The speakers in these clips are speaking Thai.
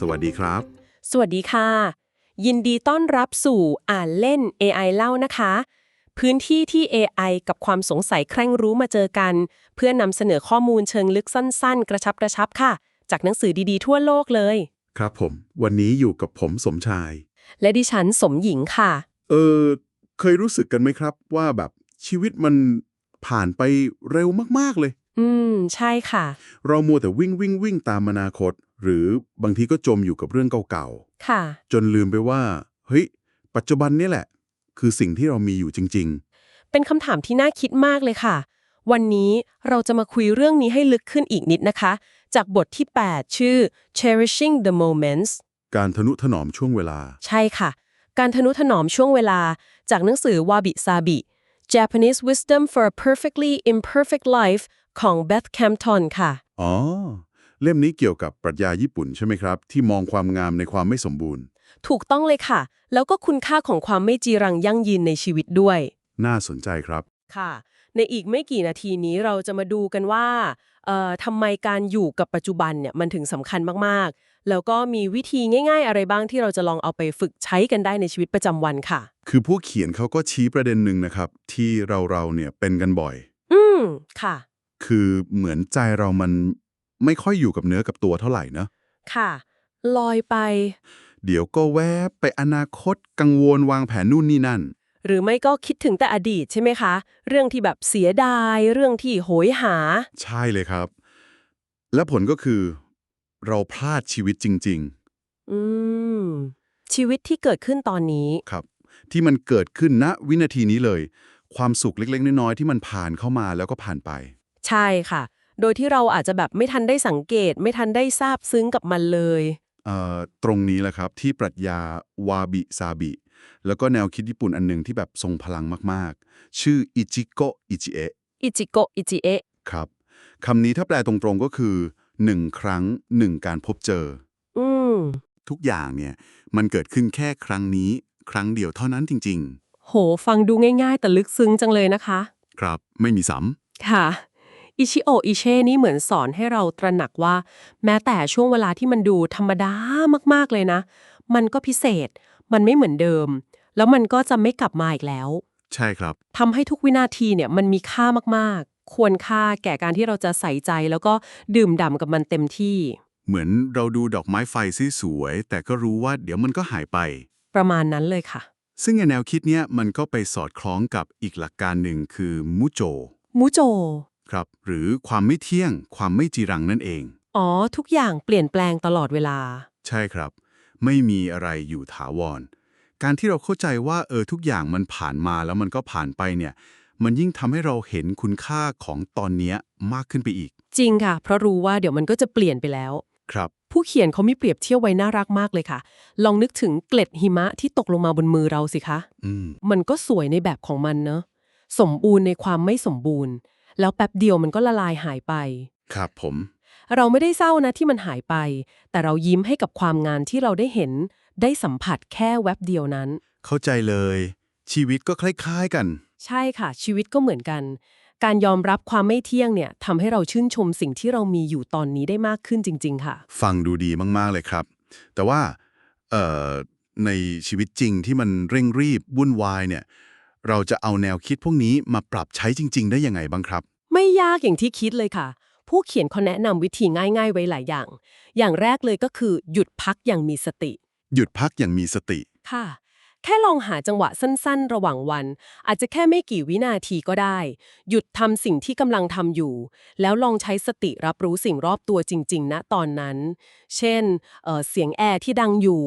สวัสดีครับ สวัสดีค่ะ ยินดีต้อนรับสู่อ่านเล่น AI เล่านะคะ พื้นที่ที่ AI กับความสงสัยแคร่งรู้มาเจอกัน เพื่อนำเสนอข้อมูลเชิงลึกสั้น ๆ กระชับกระชับค่ะ จากหนังสือดีๆ ทั่วโลกเลย ครับผม วันนี้อยู่กับผมสมชาย และดิฉันสมหญิงค่ะ เออ เคยรู้สึกกันไหมครับว่าแบบชีวิตมันผ่านไปเร็วมากๆเลย อืม ใช่ค่ะ เรามัวแต่วิ่งวิ่งวิ่งตามอนาคต หรือบางทีก็จมอยู่กับเรื่องเก่าค่ะ ๆ จนลืมไปว่า เฮ้ย ปัจจุบันนี่แหละ คือสิ่งที่เรามีอยู่จริง เป็นคำถามที่น่าคิดมากเลยค่ะ วันนี้เราจะมาคุยเรื่องนี้ให้ลึกขึ้นอีกนิดนะคะ จากบทที่ 8 ชื่อ cherishing the moments ๆ การทนุถนอมช่วงเวลา ใช่ค่ะ การทนุถนอมช่วงเวลาจากหนังสือวาบิซาบิ Japanese Wisdom for a Perfectly Imperfect Life ของ Beth Campton ค่ะ อ๋อ เล่มนี้เกี่ยวกับปรัชญาญี่ปุ่นใช่ไหมครับ ที่มองความงามในความไม่สมบูรณ์ ถูกต้องเลยค่ะ แล้วก็คุณค่าของความไม่จีรังยั่งยืนในชีวิตด้วย น่าสนใจครับค่ะ ในอีกไม่กี่นาทีนี้เราจะมาดูกันว่าเอ่อทำไมการอยู่กับปัจจุบันเนี่ยมันถึงสำคัญมากๆ แล้วก็มีวิธีง่าย ๆ อะไรบ้างที่เราจะลองเอาไปฝึกใช้กันได้ในชีวิตประจำวันค่ะ คือผู้เขียนเขาก็ชี้ประเด็นหนึ่งนะครับ ที่เราเราๆเนี่ยเป็นกันบ่อย อืมค่ะ คือเหมือนใจเรามันไม่ค่อยอยู่กับเนื้อกับตัวเท่าไหร่นะค่ะ ลอยไป เดี๋ยวก็แวบไปอนาคตกังวลวางแผนนู่นนี่นั่น หรือไม่ก็คิดถึงแต่อดีตใช่ไหมคะ เรื่องที่แบบเสียดาย เรื่องที่โหยหา ใช่เลยครับ และผลก็คือ เราพลาดชีวิตจริงอืม ชีวิตที่เกิดขึ้นตอนนี้ๆครับ ที่มันเกิดขึ้นณวินาทีนี้เลย ความสุขเล็กๆ น้อยๆที่มันผ่านเข้ามาแล้วก็ผ่านไป ใช่ค่ะ โดยที่เราอาจจะแบบไม่ทันได้สังเกต ไม่ทันได้ทราบซึ้งกับมันเลย เอ่อตรงนี้แหละครับที่ปรัชญาวาบิซาบิ แล้วก็แนวคิดญี่ปุ่นอันหนึงที่แบบทรงพลังมากๆ ชื่ออิจิโกะอิจิเอะอิจิโกะอิจิเอะครับคำนี้ถ้าแปลตรงๆก็คือหนึ่งครั้งหนึ่งการพบเจอ อืม ทุกอย่างเนี่ย มันเกิดขึ้นแค่ครั้งนี้ ครั้งเดียวเท่านั้นจริง โห ฟังดูง่ายๆ แต่ลึกซึ้งจังเลยนะคะ ๆ ครับ ไม่มีซ้ค่ะ อิชิโอะอิเช่นี่เหมือนสอนให้เราตระหนักว่า แม้แต่ช่วงเวลาที่มันดูธรรมดามากๆเลยนะ มันก็พิเศษ มันไม่เหมือนเดิม แล้วมันก็จะไม่กลับมาอีกแล้วำใช่ครับทำให้ทุกวินาทีเนี่ยมันมีค่ามากๆ ควรค่าแก่การที่เราจะใส่ใจแล้วก็ดื่มด่ำกับมันเต็มที่ เหมือนเราดูดอกไม้ไฟที่สวย แต่ก็รู้ว่าเดี๋ยวมันก็หายไป ประมาณนั้นเลยค่ะ ซึ่งในแนวคิดเนี้ยมันก็ไปสอดคล้องกับอีกหลักการหนึ่งคือมุโจมูโจ ครับ หรือความไม่เที่ยง ความไม่จีรังนั่นเอง อ๋อ ทุกอย่างเปลี่ยนแปลงตลอดเวลา ใช่ครับ ไม่มีอะไรอยู่ถาวร การที่เราเข้าใจว่าเออทุกอย่างมันผ่านมาแล้วมันก็ผ่านไปเนี่ย มันยิ่งทำให้เราเห็นคุณค่าของตอนเนี้ยมากขึ้นไปอีก จริงค่ะ เพราะรู้ว่าเดี๋ยวมันก็จะเปลี่ยนไปแล้ว ครับ ผู้เขียนเขามีเปรียบเทียบไว้น่ารักมากเลยค่ะ ลองนึกถึงเกล็ดหิมะที่ตกลงมาบนมือเราสิคะ อืม มันก็สวยในแบบของมันเนอะ สมบูรณ์ในความไม่สมบูรณ์ แล้วแป๊บเดียวมันก็ละลายหายไป ครับผม เราไม่ได้เศร้านะที่มันหายไป แต่เรายิ้มให้กับความงานที่เราได้เห็น ได้สัมผัสแค่แวบเดียวนั้น เข้าใจเลย ชีวิตก็คล้ายๆกัน ใช่ค่ะ ชีวิตก็เหมือนกัน การยอมรับความไม่เที่ยงเนี่ยทำให้เราชื่นชมสิ่งที่เรามีอยู่ตอนนี้ได้มากขึ้นจริง ๆ ค่ะ ฟังดูดีมากๆเลยครับ แต่ว่าเอ่อในชีวิตจริงที่มันเร่งรีบวุ่นวายเนี่ย เราจะเอาแนวคิดพวกนี้มาปรับใช้จริง ๆ ได้ยังไงบ้างครับ ไม่ยากอย่างที่คิดเลยค่ะ ผู้เขียนเขาแนะนำวิธีง่าย ๆ ไว้หลายอย่าง อย่างแรกเลยก็คือหยุดพักอย่างมีสติ หยุดพักอย่างมีสติ ค่ะ แค่ลองหาจังหวะสั้นๆ ระหว่างวัน อาจจะแค่ไม่กี่วินาทีก็ได้ หยุดทำสิ่งที่กำลังทำอยู่ แล้วลองใช้สติรับรู้สิ่งรอบตัวจริง ๆ ณตอนนั้น เช่นเอ่อเสียงแอร์ที่ดังอยู่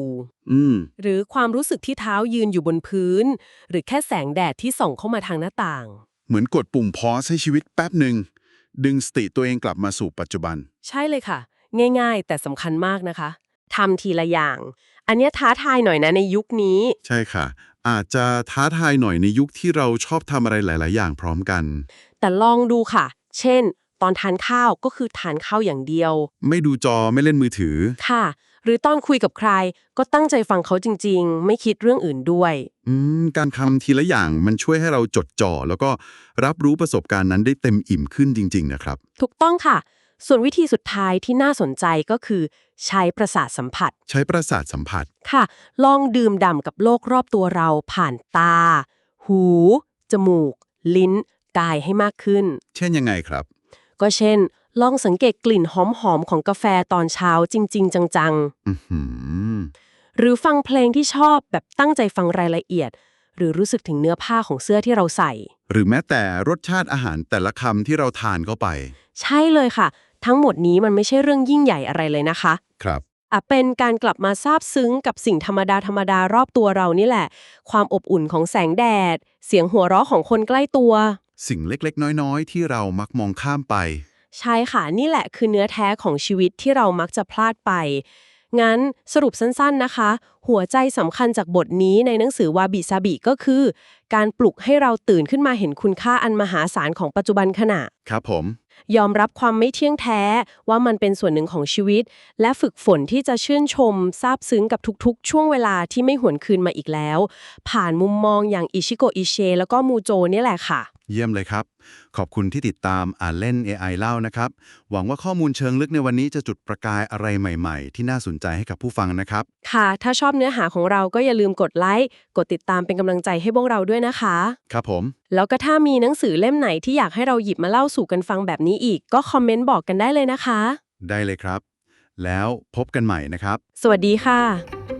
อืมหรือความรู้สึกที่เท้ายืนอยู่บนพื้น หรือแค่แสงแดดที่ส่องเข้ามาทางหน้าต่าง เหมือนกดปุ่มพอสให้ชีวิตแป๊บหนึ่งดึงสติตัวเองกลับมาสู่ปัจจุบัน ใช่เลยค่ะ ง่าย ๆ แต่สำคัญมากนะคะทำทีละอย่าง อันเนี้ยท้าทายหน่อยนะในยุคนี้ ใช่ค่ะ อาจจะท้าทายหน่อยในยุคที่เราชอบทำอะไรหลาย ๆ อย่างพร้อมกัน แต่ลองดูค่ะ เช่น ตอนทานข้าวก็คือทานข้าวอย่างเดียว ไม่ดูจอไม่เล่นมือถือ ค่ะ หรือตอนคุยกับใครก็ตั้งใจฟังเขาจริง ๆ ไม่คิดเรื่องอื่นด้วย อืมการทำทีละอย่างมันช่วยให้เราจดจ่อแล้วก็รับรู้ประสบการณ์นั้นได้เต็มอิ่มขึ้นจริง ๆ นะครับ ถูกต้องค่ะ ส่วนวิธีสุดท้ายที่น่าสนใจก็คือ ใช้ประสาทสัมผัส ใช้ประสาทสัมผัส ค่ะ ลองดื่มด่ำกับโลกรอบตัวเราผ่านตา หู จมูก ลิ้น กายให้มากขึ้น เช่นยังไงครับ ก็เช่น ลองสังเกตกลิ่นหอมๆของกาแฟตอนเช้าจริง ๆ จังอือหือๆหรือฟังเพลงที่ชอบแบบตั้งใจฟังรายละเอียด หรือรู้สึกถึงเนื้อผ้าของเสื้อที่เราใส่ หรือแม้แต่รสชาติอาหารแต่ละคำที่เราทานเข้าไป ใช่เลยค่ะ ทั้งหมดนี้มันไม่ใช่เรื่องยิ่งใหญ่อะไรเลยนะคะ ครับอะเป็นการกลับมาซาบซึ้งกับสิ่งธรรมดาธรรมดารอบตัวเรานี่แหละ ความอบอุ่นของแสงแดด เสียงหัวเราะของคนใกล้ตัว สิ่งเล็กๆ น้อยๆ ที่เรามักมองข้ามไป ใช่ค่ะ นี่แหละคือเนื้อแท้ของชีวิตที่เรามักจะพลาดไป งั้นสรุปสั้นๆนะคะ หัวใจสำคัญจากบทนี้ในหนังสือวาบิซาบิก็คือ การปลุกให้เราตื่นขึ้นมาเห็นคุณค่าอันมหาศาลของปัจจุบันขณะ ครับผม ยอมรับความไม่เที่ยงแท้ว่ามันเป็นส่วนหนึ่งของชีวิต และฝึกฝนที่จะชื่นชมซาบซึ้งกับทุกๆ ช่วงเวลาที่ไม่หวนคืนมาอีกแล้ว ผ่านมุมมองอย่างอิชิโกะอิเชแล้วก็มูโจเนี่ยแหละค่ะ เยี่ยมเลยครับ ขอบคุณที่ติดตามอ่านเล่น AI เล่านะครับ หวังว่าข้อมูลเชิงลึกในวันนี้จะจุดประกายอะไรใหม่ ๆ ที่น่าสนใจให้กับผู้ฟังนะครับ ค่ะ ถ้าชอบเนื้อหาของเราก็อย่าลืมกดไลค์ กดติดตามเป็นกำลังใจให้พวกเราด้วยนะคะ ครับผม แล้วก็ถ้ามีหนังสือเล่มไหนที่อยากให้เราหยิบมาเล่าสู่กันฟังแบบนี้อีก ก็คอมเมนต์บอกกันได้เลยนะคะ ได้เลยครับ แล้วพบกันใหม่นะครับ สวัสดีค่ะ